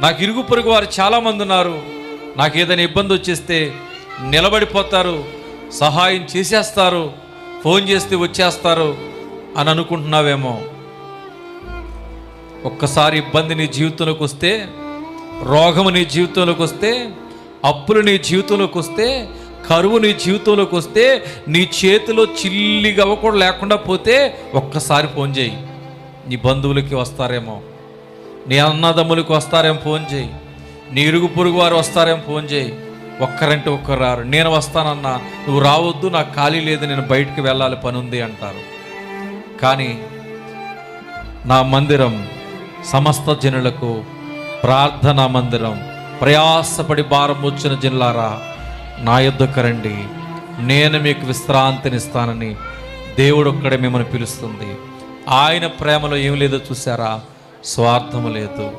నాకు ఇరుగు పొరుగు వారు చాలామంది ఉన్నారు. నాకు ఏదైనా ఇబ్బంది వచ్చేస్తే నిలబడిపోతారు సహాయం చేసేస్తారు ఫోన్ చేస్తే వచ్చేస్తారు అని అనుకుంటున్నావేమో. ఒక్కసారి ఇబ్బంది నీ జీవితంలోకి వస్తే రోగము నీ జీవితంలోకి వస్తే అప్పులు నీ జీవితంలోకి వస్తే కరువు నీ జీవితంలోకి వస్తే నీ చేతిలో చిల్లిగా కూడా లేకుండా పోతే ఒక్కసారి ఫోన్ చేయి. నీ బంధువులకి వస్తారేమో. నీ అన్నదమ్ములకు వస్తారేమో ఫోన్ చేయి. నీ ఇరుగు పొరుగు వారు వస్తారేమో ఫోన్ చేయి. ఒక్కరంటే ఒక్కరు రారు. నేను వస్తానన్నా నువ్వు రావద్దు నాకు ఖాళీ లేదు నేను బయటికి వెళ్ళాలి పని ఉంది అంటారు. కానీ నా మందిరం సమస్త జనులకు ప్రార్థనా మందిరం ప్రయాసపడి భారం వచ్చిన జనులారా నా యుద్ధకు రండి. నేను మీకు విశ్రాంతినిస్తానని దేవుడు ఒక్కడే మిమ్మల్ని పిలుస్తుంది. ఆయన ప్రేమలో ఏం లేదో చూసారా స్వార్థము లేదు.